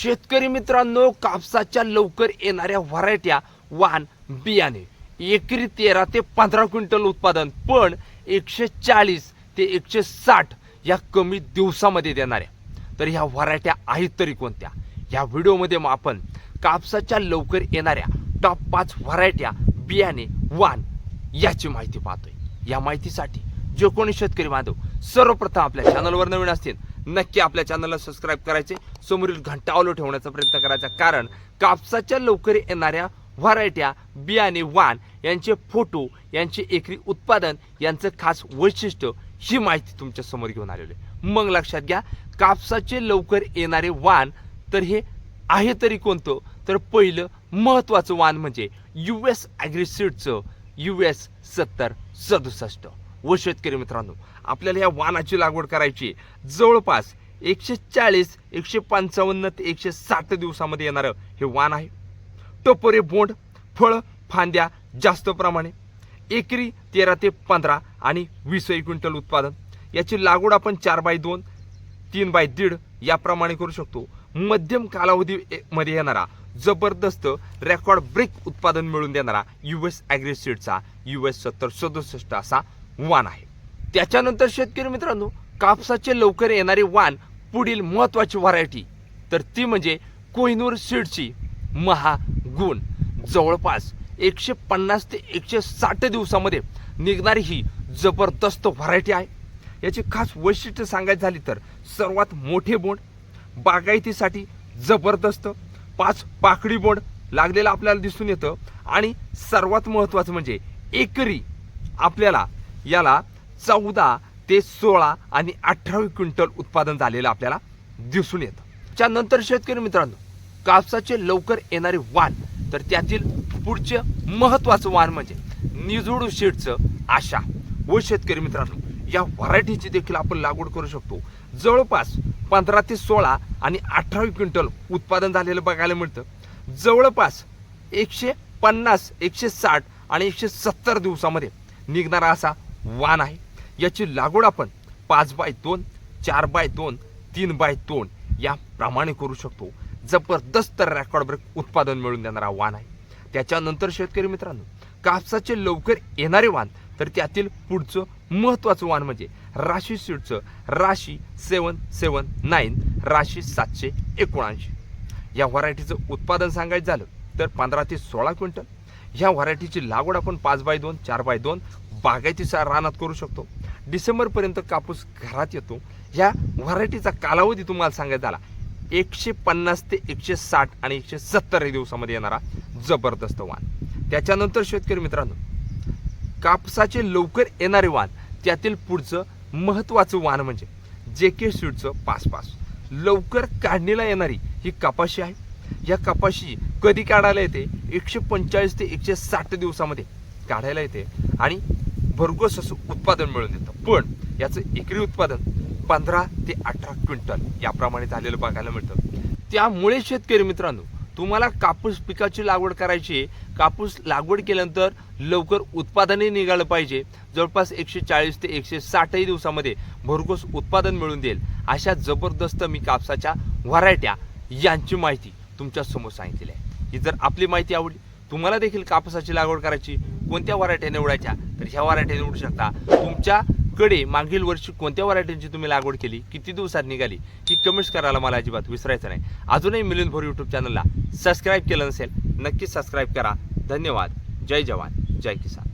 शेतकरी मित्रांनो कापसाच्या लवकर येणाऱ्या व्हरायट्या वाण बियाणे एकरी तेरा ते पंधरा क्विंटल उत्पादन पण एकशे चाळीस ते एकशे साठ या कमी दिवसामध्ये देणाऱ्या. तर ह्या व्हरायट्या आहेत तरी कोणत्या? ह्या व्हिडिओमध्ये मग आपण कापसाच्या लवकर येणाऱ्या टॉप पाच व्हरायट्या बियाणे वाण याची माहिती पाहतोय. या माहितीसाठी जे कोणी शेतकरी बांधव सर्वप्रथम आपल्या चॅनलवर नवीन असतील नक्की आपल्या चॅनलला सबस्क्राईब करायचे. समोरील घंटावलो ठेवण्याचा प्रयत्न करायचा. कारण कापसाच्या लवकर येणाऱ्या व्हरायट्या बियाणे वाण यांचे फोटो यांचे एकरी उत्पादन यांचं खास वैशिष्ट्य ही माहिती तुमच्यासमोर घेऊन आलेली आहे. मग लक्षात घ्या कापसाचे लवकर येणारे वाण तर हे आहे तरी कोणतं? तर पहिलं महत्वाचं वाण म्हणजे यू एस ॲग्रिसीडचं यू एस सत्तर सदुसष्ट. व शेतकरी मित्रांनो आपल्याला या वाणाची लागवड करायची जवळपास एकशे चाळीस एकशे पंचावन्न ते एकशे साठ दिवसामध्ये येणारं हे वाण आहे. टपोरे बोंड फळ फांद्या जास्त प्रमाणे एकरी तेरा ते पंधरा आणि वीस क्विंटल उत्पादन. याची लागवड आपण चार बाय दोन तीन बाय दीड याप्रमाणे करू शकतो. मध्यम कालावधी मध्ये येणारा जबरदस्त रेकॉर्ड ब्रेक उत्पादन मिळवून देणारा यू एस ॲग्रेसिडचा यू एस सत्तर सदुसष्ट असा वाण आहे. त्याच्यानंतर शेतकरी मित्रांनो कापसाचे लवकर येणारे वाण पुढील महत्त्वाची व्हरायटी तर ती म्हणजे कोहिनूर सीडची महागुण जवळपास एकशे पन्नास ते एकशे साठ दिवसामध्ये निघणारी ही जबरदस्त व्हरायटी आहे. याची खास वैशिष्ट्य सांगायची झाली तर सर्वात मोठे बोंड बागायतीसाठी जबरदस्त पाच पाकडी बोंड लागलेलं आपल्याला दिसून येतं आणि सर्वात महत्त्वाचं म्हणजे एकरी आपल्याला याला चौदा ते सोळा आणि अठरावी क्विंटल उत्पादन झालेलं आपल्याला दिसून येतं. त्यानंतर शेतकरी मित्रांनो कापसाचे लवकर येणारे वाण तर त्यातील पुढचे महत्वाचं वाण म्हणजे निजोडू शेडचं आशा. व शेतकरी मित्रांनो या व्हरायटीची देखील आपण लागवड करू शकतो. जवळपास पंधरा ते सोळा आणि अठरावी क्विंटल उत्पादन झालेलं बघायला मिळतं. जवळपास एकशे पन्नास एकशे साठ आणि एकशे सत्तर दिवसामध्ये निघणारा असा वाण आहे. याची लागवड आपण पाच बाय दोन चार बाय दोन तीन बाय दोन याप्रमाणे करू शकतो. जबरदस्त रेकॉर्ड ब्रेक उत्पादन मिळून देणारा वाण आहे. त्याच्यानंतर शेतकरी मित्रांनो कापसाचे लवकर येणारे वाण तर त्यातील पुढचं महत्त्वाचं वाण म्हणजे राशी सीडचं राशी सेवन सेवन नाईन राशी सातशे एकोणऐंशी. या व्हरायटीचं उत्पादन सांगायचं झालं तर पंधरा ते सोळा क्विंटल. ह्या व्हरायटीची लागवड आपण पाच बाय दोन चार बाय दोन बागायतीच्या रानात करू शकतो. डिसेंबरपर्यंत कापूस घरात येतो. ह्या व्हरायटीचा कालावधी तुम्हाला सांगायचा झाला एकशे पन्नास ते एकशे साठ आणि एकशे सत्तर दिवसामध्ये येणारा जबरदस्त वाण. त्याच्यानंतर शेतकरी मित्रांनो कापसाचे लवकर येणारे वाण त्यातील पुढचं महत्त्वाचं वाण म्हणजे जे के सीडचं पास पास लवकर काढणीला येणारी ही कपाशी आहे. या कपाशी कधी काढायला येते? एकशे पंचेचाळीस ते एकशे साठ दिवसामध्ये काढायला येते आणि भरघोस असं उत्पादन मिळून येतं पण याचं एकरी उत्पादन पंधरा ते अठरा क्विंटल याप्रमाणे झालेलं बघायला मिळतं. त्यामुळे शेतकरी मित्रांनो तुम्हाला कापूस पिकाची लागवड करायची आहे. कापूस लागवड केल्यानंतर लवकर उत्पादनही निघालं पाहिजे. जवळपास एकशे चाळीस ते एकशे साठही दिवसामध्ये भरघोस उत्पादन मिळून देईल. अशा जबरदस्त मी कापसाच्या व्हरायट्या यांची माहिती तुमच्यासमोर सांगितलेली आहे. ही जर आपली माहिती आवडली तुम्हाला देखील कापसाची लागवड करायची कोणत्या व्हरायट्या निवडायच्या तर ह्या व्हरायट्या निवडू शकता. तुमच्या कडे मागील वर्षी कोणत्या व्हरायटीची तुम्ही लागवड केली? किती दिवसात निघाली? ही कमेंट्स करायला मला अजिबात विसरायचं नाही. अजूनही मिलिंद भोर यूट्यूब चॅनलला सबस्क्राईब केलं नसेल नक्कीच सबस्क्राईब करा. धन्यवाद. जय जवान. जय किसान.